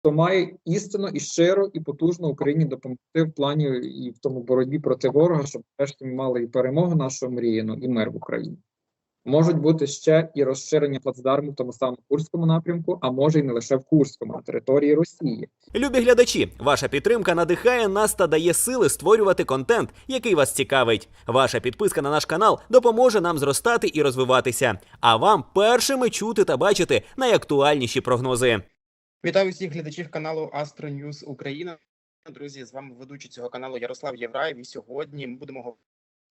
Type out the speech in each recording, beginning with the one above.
хто має істинно і щиро і потужно Україні допомогти в плані і в тому боротьбі проти ворога, щоб врешті мали і перемогу нашого мріяну, і мир в Україні. Можуть бути ще і розширення плацдарму в тому самому Курському напрямку, а може й не лише в Курському, на території Росії. Любі глядачі, ваша підтримка надихає нас та дає сили створювати контент, який вас цікавить. Ваша підписка на наш канал допоможе нам зростати і розвиватися, а вам першими чути та бачити найактуальніші прогнози. Вітаю всіх глядачів каналу Astro News Україна. Друзі, з вами ведучий цього каналу Ярослав Євраєв. І сьогодні ми будемо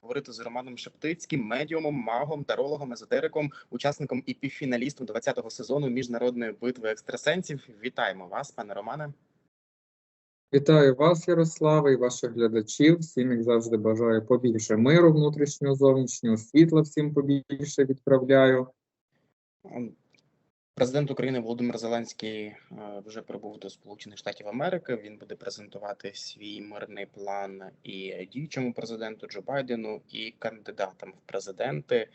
говорити з Романом Шептицьким, медіумом, магом, тарологом, езотериком, учасником і півфіналістом 20-го сезону міжнародної битви екстрасенсів. Вітаємо вас, пане Романе. Вітаю вас, Ярославе, і ваших глядачів. Всім, як завжди, бажаю побільше миру внутрішнього, зовнішнього світла. Всім побільше відправляю. Президент України Володимир Зеленський е, вже прибув до Сполучених Штатів Америки. Він буде презентувати свій мирний план і діючому президенту Джо Байдену, і кандидатам в президенти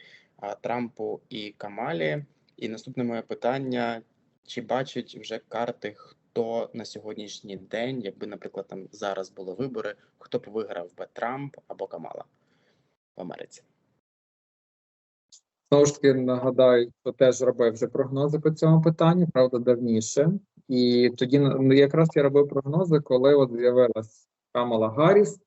Трампу і Камалі. І наступне моє питання: чи бачать вже карти, хто на сьогоднішній день, якби, наприклад, там зараз були вибори, хто б виграв би Трамп або Камала в Америці? Знову ж таки нагадаю, що теж робив вже прогнози по цьому питанню, правда, давніше. І тоді ну, якраз я робив прогнози, коли от з'явилась Камала Гарріс,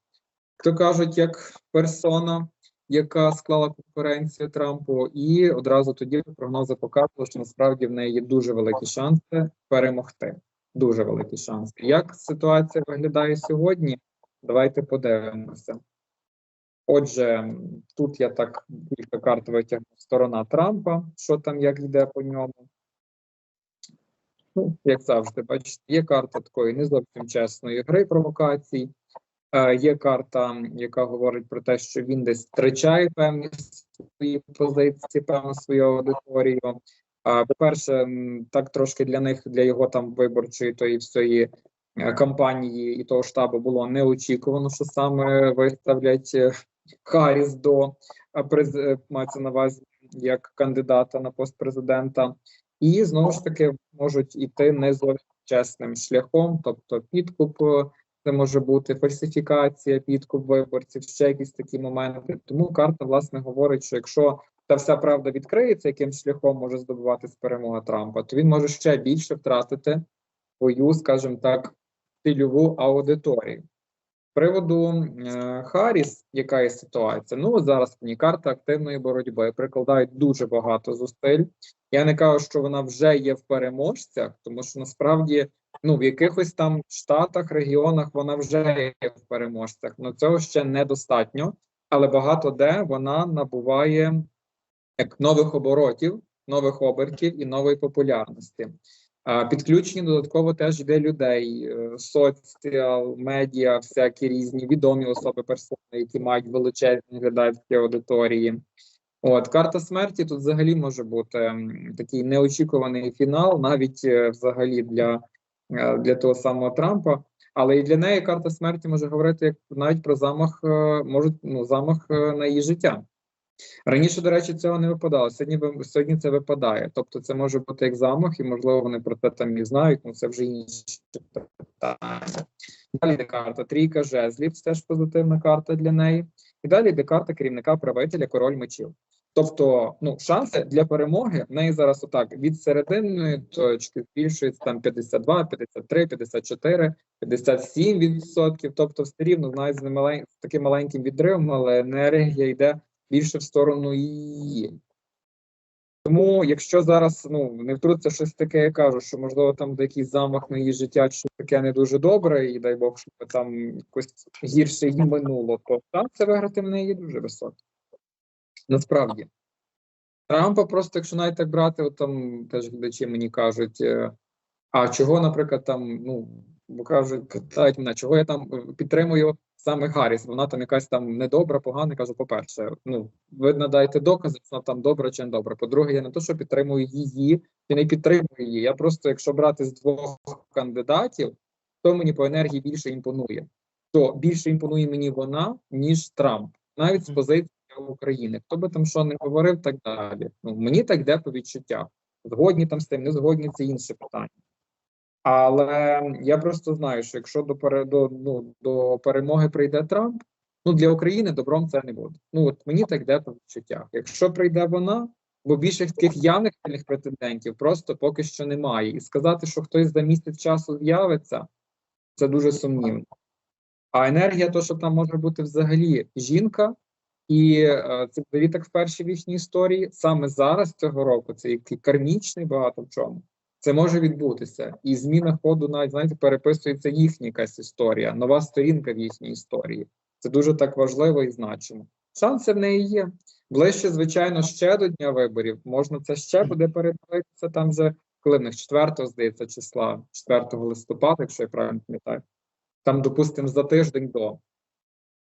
хто кажуть, як персона, яка склала конференцію Трампу, і одразу тоді прогнози показували, що насправді в неї є дуже великі шанси перемогти. Дуже великі шанси. Як ситуація виглядає сьогодні? Давайте подивимося. Отже, тут я так кілька карт витягнув сторона Трампа, що там як йде по ньому. Ну, як завжди, бачите, є карта такої не зовсім чесної гри провокацій. Е, є карта, яка говорить про те, що він десь втрачає певні свої позиції, певну свою аудиторію. А, По-перше, так трошки для них, для його там виборчої тої всієї е, кампанії і того штабу було неочікувано, що саме виставлять Харріс до е, мається на увазі як кандидата на пост президента, і знову ж таки можуть іти не зовсім чесним шляхом, тобто підкуп. е, Це може бути фальсифікація, підкуп виборців, ще якісь такі моменти. Тому карта власне говорить, що якщо та вся правда відкриється, яким шляхом може здобуватись перемога Трампа, то він може ще більше втратити свою, скажімо так, цільову аудиторію. Приводу е, Харріс, яка є ситуація? Ну, зараз мені карта активної боротьби прикладають дуже багато зусиль. Я не кажу, що вона вже є в переможцях, тому що насправді ну, в якихось там штатах, регіонах вона вже є в переможцях. Ну цього ще недостатньо, але багато де вона набуває як нових оборотів, нових обертів і нової популярності. Підключені додатково теж йде людей, е, соціал, медіа, всякі різні відомі особи персони, які мають величезні глядацькі аудиторії. От карта смерті тут взагалі може бути такий неочікуваний фінал, навіть е, взагалі для, е, для того самого Трампа. Але і для неї карта смерті може говорити як навіть про замах, може, ну, замах на її життя. Раніше, до речі, цього не випадало. Сьогодні сьогодні це випадає. Тобто, це може бути як замах, і можливо вони про це там і знають. Ну це вже інші питання. Далі йде карта трійка жезлів, це теж позитивна карта для неї. І далі йде карта керівника правителя король мечів. Тобто, ну шанси для перемоги в неї зараз отак від серединної точки збільшується там 52, 53, 54, 57 відсотків. Тобто, все рівно навіть з немалень- таким маленьким відривом, але енергія йде більше в сторону її. Тому, якщо зараз ну не втрутиться щось таке, я кажу, що можливо там якийсь замах на її життя, чи таке не дуже добре, і дай Бог, щоб там якось гірше їй минуло, то шанси виграти в неї дуже високі. Насправді. Трампа просто, якщо навіть так брати, от там теж глядачі мені кажуть, е, а чого, наприклад, там, ну, бо кажуть, питають мене, чого я там е, підтримую саме Гарріс, вона там якась там недобра, погана. Кажу, по-перше, ну, ви надаєте докази, що вона там добра чи не добра. По-друге, я не то, що підтримую її, і не підтримую її. Я просто, якщо брати з двох кандидатів, то мені по енергії більше імпонує. То більше імпонує мені вона, ніж Трамп, навіть з позиції України. Хто би там що не говорив, так далі. Ну, мені так йде по відчуттях. Згодні там з тим, не згодні це інше питання. Але я просто знаю, що якщо до, пере, до, ну, до перемоги прийде Трамп, ну для України добром це не буде. Ну от мені так йде по відчуттях. Якщо прийде вона, бо більших таких явних сильних претендентів просто поки що немає. І сказати, що хтось за місяць часу з'явиться, це дуже сумнівно. А енергія, то, що там може бути взагалі жінка, і е, це взагалі так вперше в їхній історії. Саме зараз цього року це який кармічний багато в чому. Це може відбутися, і зміна ходу навіть знаєте, переписується їхня якась історія, нова сторінка в їхній історії. Це дуже так важливо і значимо. Шанси в неї є. Ближче, звичайно, ще до дня виборів. Можна це ще буде передивитися там вже, коли в них 4, здається, числа, 4 листопада, якщо я правильно пам'ятаю. Там, допустимо, за тиждень до.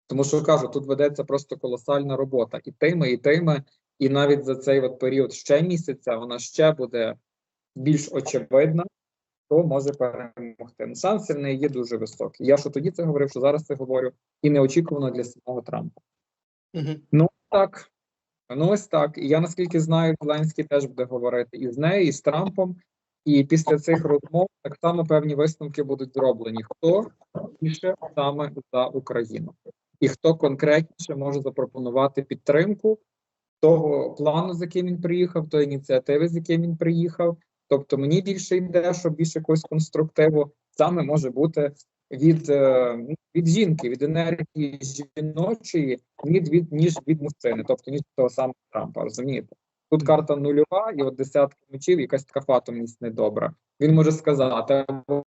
Тому що кажу, тут ведеться просто колосальна робота. І тими, і тими, і навіть за цей от період ще місяця вона ще буде більш очевидна, хто може перемогти. Ну, Шанси в неї є дуже високі. Я що тоді це говорив, що зараз це говорю, і неочікувано для самого Трампа. Угу. Так, ну ось так. І я наскільки знаю, Зеленський теж буде говорити і з нею, і з Трампом. І після цих розмов так само певні висновки будуть зроблені. Хто більше саме за Україну, і хто конкретніше може запропонувати підтримку того плану, з яким він приїхав, тої ініціативи, з яким він приїхав. Тобто мені більше йде, що більше якогось конструктиву саме може бути від, е, ну, від жінки, від енергії жіночої, ніж від ніж від мужчини, тобто ніж того самого Трампа. Розумієте? Тут карта нульова, і от десятка мечів, якась така фатомність недобра. Він може сказати: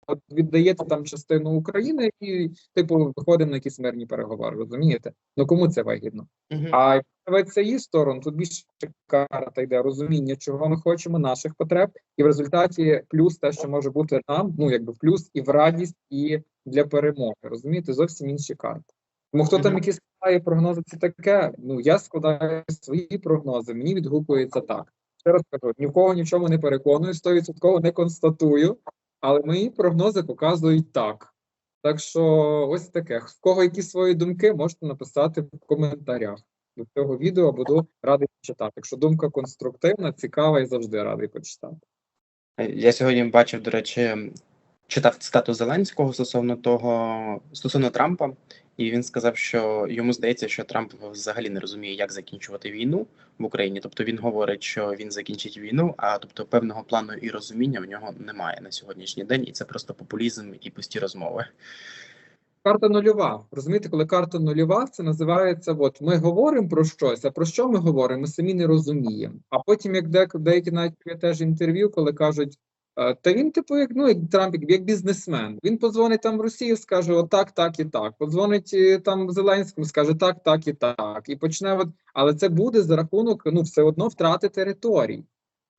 от віддаєте там частину України і, типу, виходимо на якісь мирні переговори. Розумієте? Ну кому це вигідно? Угу. А якщо її сторону, тут більше карта йде розуміння, чого ми хочемо, наших потреб, і в результаті плюс те, що може бути нам, ну якби плюс і в радість, і для перемоги. Розумієте, зовсім інші карти. Тому хто там Мгм. які складає прогнози, це таке. Ну я складаю свої прогнози. Мені відгукується так. Ще раз кажу, ні в кого ні не переконую, стовідсотково не констатую, але мої прогнози показують так. Так що ось таке. В кого які свої думки, можете написати в коментарях до цього відео. Буду радий почитати. Якщо думка конструктивна, цікава і завжди радий почитати. Я сьогодні бачив, до речі, читав цитату Зеленського стосовно того, стосовно Трампа, і він сказав, що йому здається, що Трамп взагалі не розуміє, як закінчувати війну в Україні. Тобто він говорить, що він закінчить війну, а тобто певного плану і розуміння в нього немає на сьогоднішній день, і це просто популізм і пусті розмови. Карта нульова. Розумієте, коли карта нульова, це називається: от ми говоримо про щось, а про що ми говоримо, ми самі не розуміємо. А потім, як де, деякі навіть теж інтерв'ю, коли кажуть, та він, типу, як ну як Трамп, як, бізнесмен. Він подзвонить там в Росію, скаже отак, так і так. Подзвонить е, там Зеленському, скаже так, так і так. І почне от, але це буде за рахунок ну все одно втрати територій.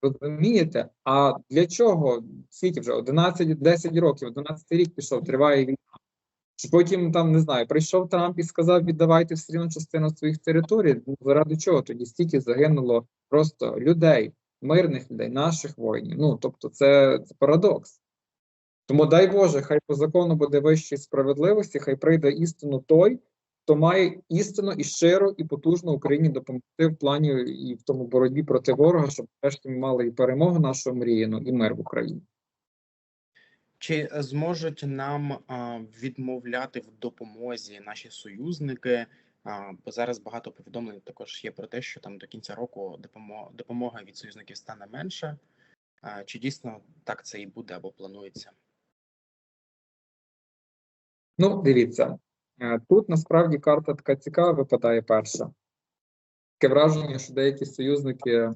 Розумієте? А для чого? Скільки вже 11-10 років, 11 рік пішов, триває війна. Потім там не знаю, прийшов Трамп і сказав, віддавайте все рівно частину своїх територій. Ну, заради чого тоді стільки загинуло просто людей, мирних людей, наших воїнів. Ну тобто, це, це парадокс. Тому дай Боже, хай по закону буде вищої справедливості, хай прийде істину той, хто має істинно і щиро і потужно Україні допомогти в плані і в тому боротьбі проти ворога, щоб врешті ми мали і перемогу нашу мріяну, і мир в Україні. Чи зможуть нам а, відмовляти в допомозі наші союзники? Бо зараз багато повідомлень також є про те, що там до кінця року допомога, допомога від союзників стане менше. Чи дійсно так це і буде або планується? Ну, дивіться, е, тут насправді карта така цікава випадає перша. Таке враження, що деякі союзники,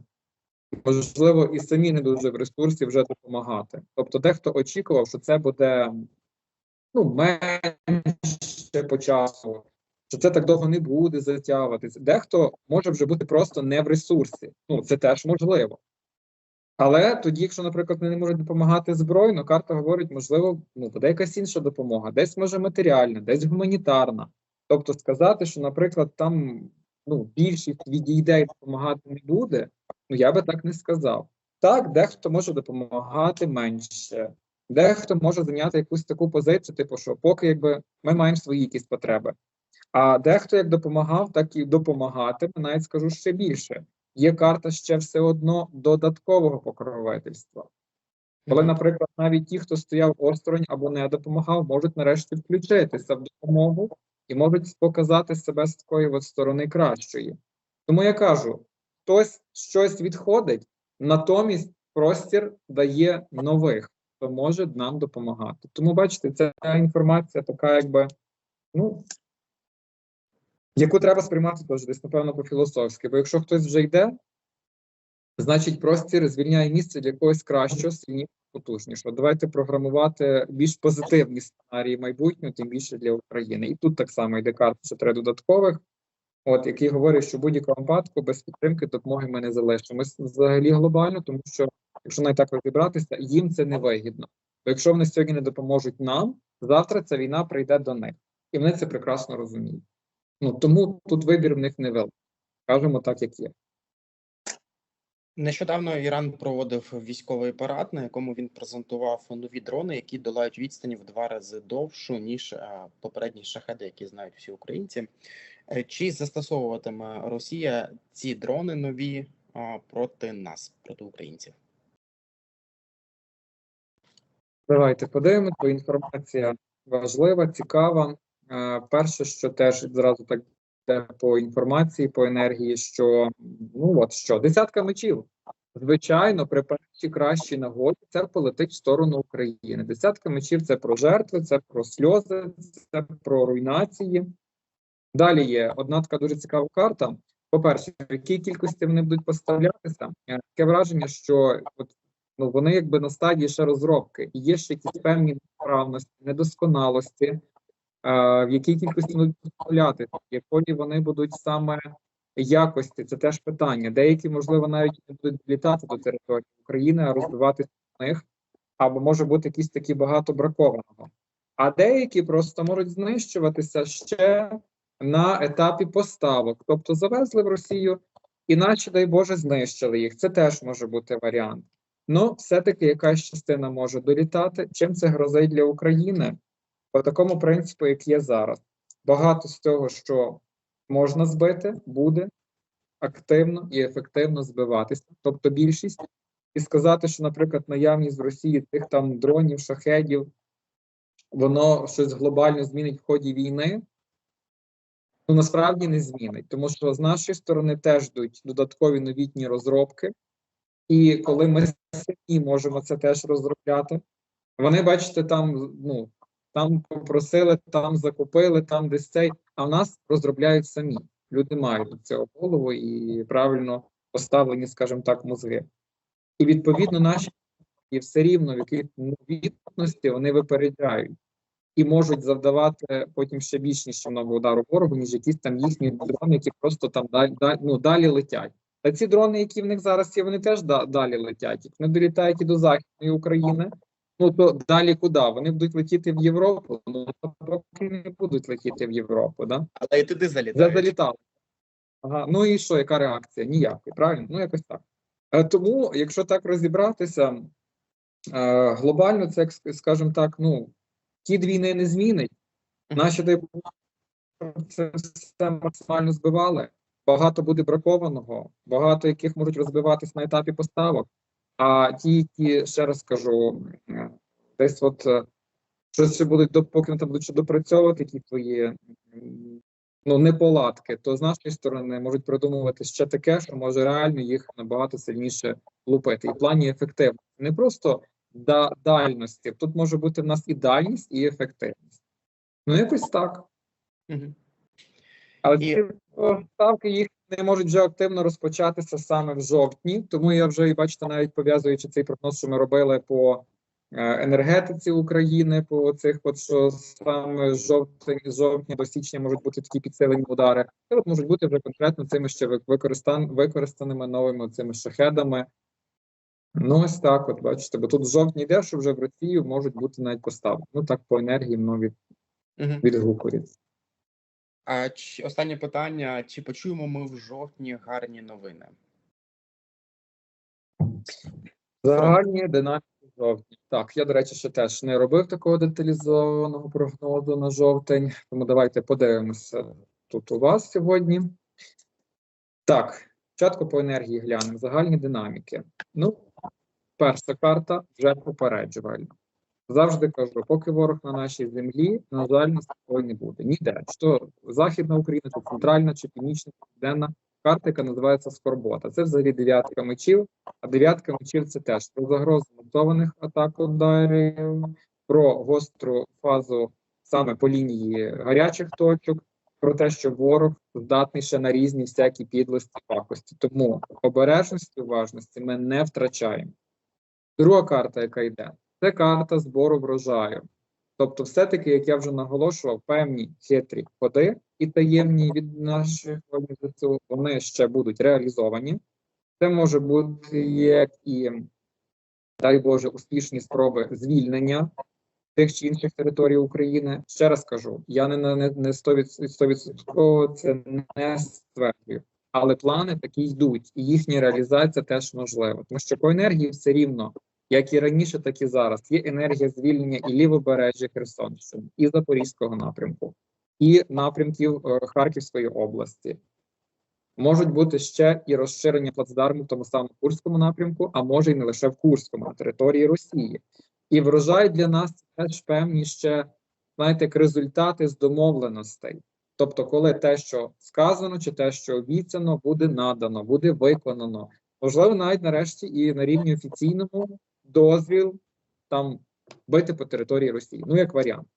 можливо, і самі не дуже в ресурсі вже допомагати. Тобто, дехто очікував, що це буде ну, менше по часу, що це так довго не буде затягуватися. Дехто може вже бути просто не в ресурсі. Ну, це теж можливо. Але тоді, якщо, наприклад, вони не можуть допомагати збройно, карта говорить, можливо, ну, буде якась інша допомога, десь може матеріальна, десь гуманітарна. Тобто сказати, що, наприклад, там ну, більшість відійде і допомагати не буде, ну я би так не сказав. Так, дехто може допомагати менше, дехто може зайняти якусь таку позицію, типу, що поки якби ми маємо свої якісь потреби. А дехто як допомагав, так і допомагатиме, навіть скажу ще більше є карта ще все одно додаткового покровительства. Коли, наприклад, навіть ті, хто стояв осторонь або не допомагав, можуть нарешті включитися в допомогу і можуть показати себе з такої от сторони кращої. Тому я кажу: хтось щось відходить, натомість простір дає нових, хто може нам допомагати. Тому бачите, ця інформація така, якби ну. Яку треба сприймати теж десь, напевно, по-філософськи. Бо якщо хтось вже йде, значить простір звільняє місце для когось кращого, сильнішого, потужнішого. Давайте програмувати більш позитивні сценарії майбутнього, тим більше для України. І тут так само йде карта, що треба додаткових, от який говорить, що в будь-якому випадку без підтримки допомоги ми не залишимось взагалі глобально, тому що якщо навіть так розібратися, їм це не вигідно. Бо якщо вони сьогодні не допоможуть нам, завтра ця війна прийде до них, і вони це прекрасно розуміють. Ну тому тут вибір в них невеликий. Кажемо так, як є. Нещодавно Іран проводив військовий парад, на якому він презентував нові дрони, які долають відстані в два рази довшу ніж е, попередні шахеди, які знають всі українці. Е, Чи застосовуватиме Росія ці дрони нові проти нас, проти українців? Давайте подивимось, бо інформація важлива, цікава. Е, Перше, що теж зразу так йде по інформації, по енергії, що ну от що, десятка мечів. Звичайно, при першій кращій нагоді це полетить в сторону України. Десятка мечів це про жертви, це про сльози, це про руйнації. Далі є одна така дуже цікава карта. По-перше, в якій кількості вони будуть поставлятися, Е, таке враження, що от ну вони якби на стадії ще розробки, і є ще якісь певні несправності, недосконалості, в якій кількості будуть поставляти, якої вони будуть саме якості, це теж питання. Деякі, можливо, навіть не будуть літати до території України, а розбиватися в них, або може бути якісь такі багато бракованого. А деякі просто можуть знищуватися ще на етапі поставок, тобто завезли в Росію, іначе, дай Боже, знищили їх. Це теж може бути варіант. Ну, все-таки якась частина може долітати. Чим це грозить для України? По такому принципу, як є зараз. Багато з того, що можна збити, буде активно і ефективно збиватися, тобто більшість, і сказати, що, наприклад, наявність в Росії тих там дронів, шахедів, воно щось глобально змінить в ході війни. Ну, насправді не змінить, тому що з нашої сторони теж йдуть додаткові новітні розробки, і коли ми самі можемо це теж розробляти, вони, бачите, там ну там попросили, там закупили, там десь цей, а в нас розробляють самі. Люди мають до цього голову і правильно поставлені, скажімо так, мозги. І відповідно наші і все рівно в якій відповідності вони випереджають і можуть завдавати потім ще більш ніщівного удару ворогу, ніж якісь там їхні дрони, які просто там далі, далі, ну, далі летять. Та ці дрони, які в них зараз є, вони теж далі летять. Вони долітають і до Західної України. Ну то далі куди? Вони будуть летіти в Європу. Ну поки не будуть летіти в Європу, да? Але і туди залітають. залітали. Ага. Ну і що, яка реакція? Ніякої, правильно? Ну, якось так. Е, тому, якщо так розібратися, е, глобально це, скажімо так, ну, хід війни не змінить. Наші це все максимально збивали. Багато буде бракованого, багато яких можуть розбиватись на етапі поставок. А ті, які, ще раз кажу, десь от е, щось ще будуть, доп- поки там будуть допрацьовувати які твої ну, неполадки, то з нашої сторони можуть придумувати ще таке, що може реально їх набагато сильніше лупити. І в плані ефективності. Не просто да, дальності. Тут може бути в нас і дальність, і ефективність. Ну, якось так. Мгм. Але І- ці ставки їх не можуть вже активно розпочатися саме в жовтні. Тому я вже і бачите, навіть пов'язуючи цей прогноз, що ми робили по е, енергетиці України, по цих, от що саме з жовтня, жовтня до січня можуть бути такі підсилені удари. Це от можуть бути вже конкретно цими ще використан, використаними новими цими шахедами. Ну, ось так, от бачите, бо тут в жовтні йде, що вже в Росію можуть бути навіть поставки. Ну так по енергії воно від, Мгм. відгукується. А чи, останнє питання: чи почуємо ми в жовтні гарні новини? Загальні динаміки жовтні. Так, я, до речі, ще теж не робив такого деталізованого прогнозу на жовтень, тому давайте подивимося тут у вас сьогодні. Так, спочатку по енергії глянемо. Загальні динаміки. Ну, перша карта вже попереджувальна. Завжди кажу, поки ворог на нашій землі, на жаль, такої не буде. Ніде. То Західна Україна, чи центральна, чи північна, чи південна карта, яка називається Скорбота. Це взагалі дев'ятка мечів, а дев'ятка мечів це теж про загрозу масованих атак ударів, про гостру фазу саме по лінії гарячих точок, про те, що ворог здатний ще на різні всякі підлості пакості. Тому обережності, уважності ми не втрачаємо. Друга карта, яка йде, це карта збору врожаю. Тобто, все-таки, як я вже наголошував, певні хитрі ходи і таємні від наших ЗСУ, вони ще будуть реалізовані. Це може бути як і, дай Боже, успішні спроби звільнення тих чи інших територій України. Ще раз кажу, я не не, не 100% це не стверджую. Але плани такі йдуть, і їхня реалізація теж можлива. Тому що по енергії все рівно, як і раніше, так і зараз, є енергія звільнення і лівобережжя Херсонщини, і Запорізького напрямку, і напрямків е, Харківської області. Можуть бути ще і розширення плацдарму в тому самому Курському напрямку, а може й не лише в Курському, на території Росії. І врожай для нас теж певні ще, знаєте, як результати з домовленостей. Тобто, коли те, що сказано, чи те, що обіцяно, буде надано, буде виконано. Можливо, навіть нарешті і на рівні офіційному дозвіл там бити по території Росії. Ну, як варіант.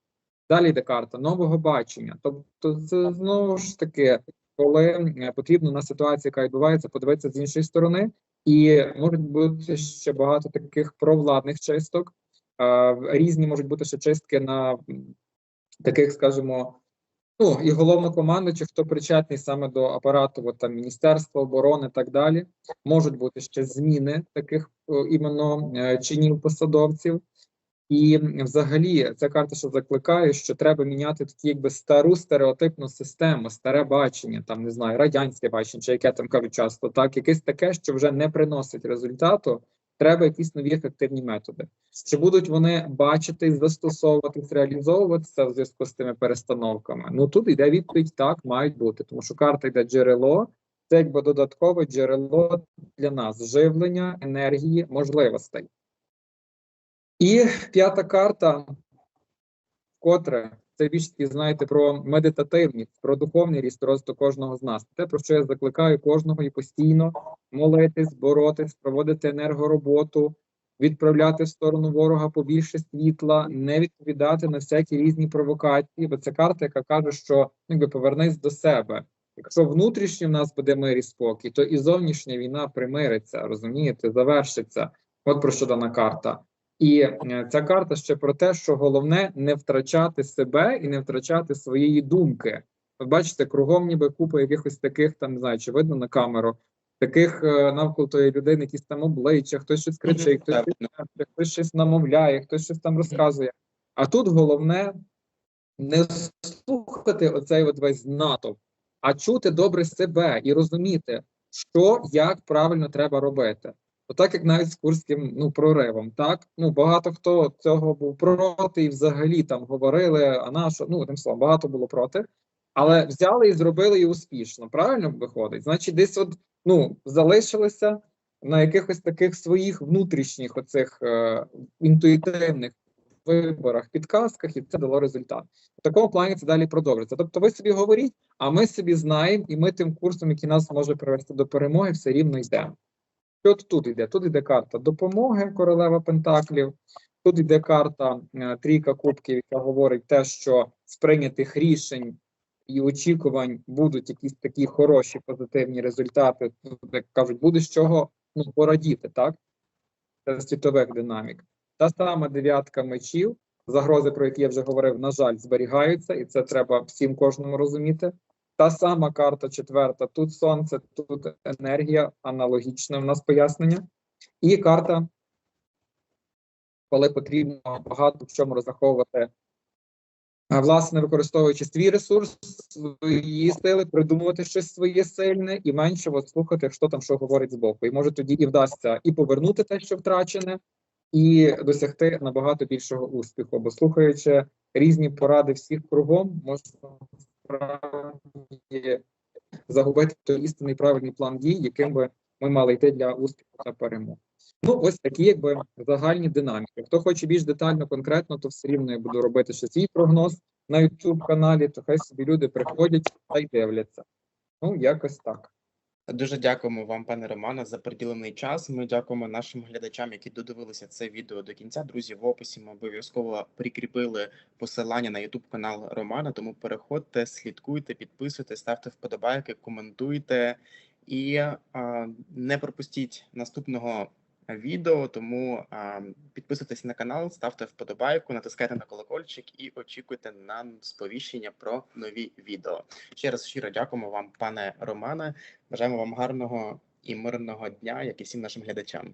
Далі йде карта нового бачення. Тобто, це знову ж таки, коли е, потрібно на ситуацію, яка відбувається, подивитися з іншої сторони, і можуть бути ще багато таких провладних чисток. Е, Різні можуть бути ще чистки на таких, скажімо, ну і головнокомандуючих, хто причетний саме до апарату, от, там Міністерства оборони, і так далі. Можуть бути ще зміни таких іменно е, чинів посадовців. І взагалі ця карта ще закликає, що треба міняти такі, якби стару стереотипну систему, старе бачення, там не знаю, радянське бачення, чи яке там кажуть часто, так якесь таке, що вже не приносить результату. Треба якісь нові ефективні методи. Чи будуть вони бачити, застосовуватись, реалізовуватися в зв'язку з тими перестановками? Ну тут йде відповідь: так, мають бути, тому що карта йде джерело, це якби додаткове джерело для нас живлення, енергії, можливостей. І п'ята карта, вкотре це більш таки, знаєте, про медитативність, про духовний ріст росту кожного з нас. Те, про що я закликаю кожного і постійно молитись, боротись, проводити енергороботу, відправляти в сторону ворога побільше світла, не відповідати на всякі різні провокації. Бо це карта, яка каже, що ну, якби повернись до себе. Якщо внутрішній в нас буде мир і спокій, то і зовнішня війна примириться, розумієте, завершиться. От про що дана карта. І е, ця карта ще про те, що головне не втрачати себе і не втрачати своєї думки. Ви бачите, кругом ніби купа якихось таких, там не знаю, чи видно на камеру, таких е, навколо тої людини, якісь там обличчя, хтось щось кричить, хтось, щось хтось щось намовляє, хтось щось там розказує. А тут головне не слухати оцей от весь натовп, а чути добре себе і розуміти, що як правильно треба робити. Отак, як навіть з курським ну, проривом, так ну багато хто цього був проти, і взагалі там говорили, а на що, ну тим словом, багато було проти, але взяли і зробили і успішно. Правильно виходить? Значить, десь от ну залишилися на якихось таких своїх внутрішніх оцих е, інтуїтивних виборах, підказках, і це дало результат. В такому плані це далі продовжиться. Тобто, ви собі говоріть, а ми собі знаємо, і ми тим курсом, який нас може привести до перемоги, все рівно йдемо. Що тут йде? Тут йде карта допомоги, королева Пентаклів. Тут йде карта е, трійка кубків, яка говорить те, що з прийнятих рішень і очікувань будуть якісь такі хороші позитивні результати. Тут, як кажуть, буде з чого ну, порадіти, так? Це світових динамік. Та сама дев'ятка мечів, загрози, про які я вже говорив, на жаль, зберігаються, і це треба всім кожному розуміти. Та сама карта четверта. Тут сонце, тут енергія, аналогічне в нас пояснення. І карта, коли потрібно багато в чому розраховувати, власне, використовуючи свій ресурс, свої сили, придумувати щось своє сильне і менше слухати, хто там що говорить збоку. І може тоді і вдасться і повернути те, що втрачене, і досягти набагато більшого успіху. Бо слухаючи різні поради всіх кругом, можна справді загубити той істинний правильний план дій, яким би ми мали йти для успіху та перемоги. Ну, ось такі, якби загальні динаміки. Хто хоче більш детально, конкретно, то все рівно я буду робити ще свій прогноз на youtube каналі, то хай собі люди приходять та й дивляться. Ну, якось так. Дуже дякуємо вам, пане Романе, за приділений час. Ми дякуємо нашим глядачам, які додивилися це відео до кінця. Друзі, в описі ми обов'язково прикріпили посилання на YouTube канал Романа. Тому переходьте, слідкуйте, підписуйте, ставте вподобайки, коментуйте і а, не пропустіть наступного відео. Тому підписуйтесь на канал, ставте вподобайку, натискайте на колокольчик і очікуйте на сповіщення про нові відео. Ще раз щиро дякуємо вам, пане Романе. Бажаємо вам гарного і мирного дня, як і всім нашим глядачам.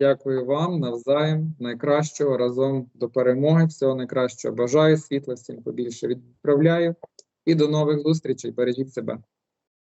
Дякую вам навзаєм. Найкращого разом до перемоги. Всього найкращого бажаю, світла всім побільше відправляю. І до нових зустрічей. Бережіть себе.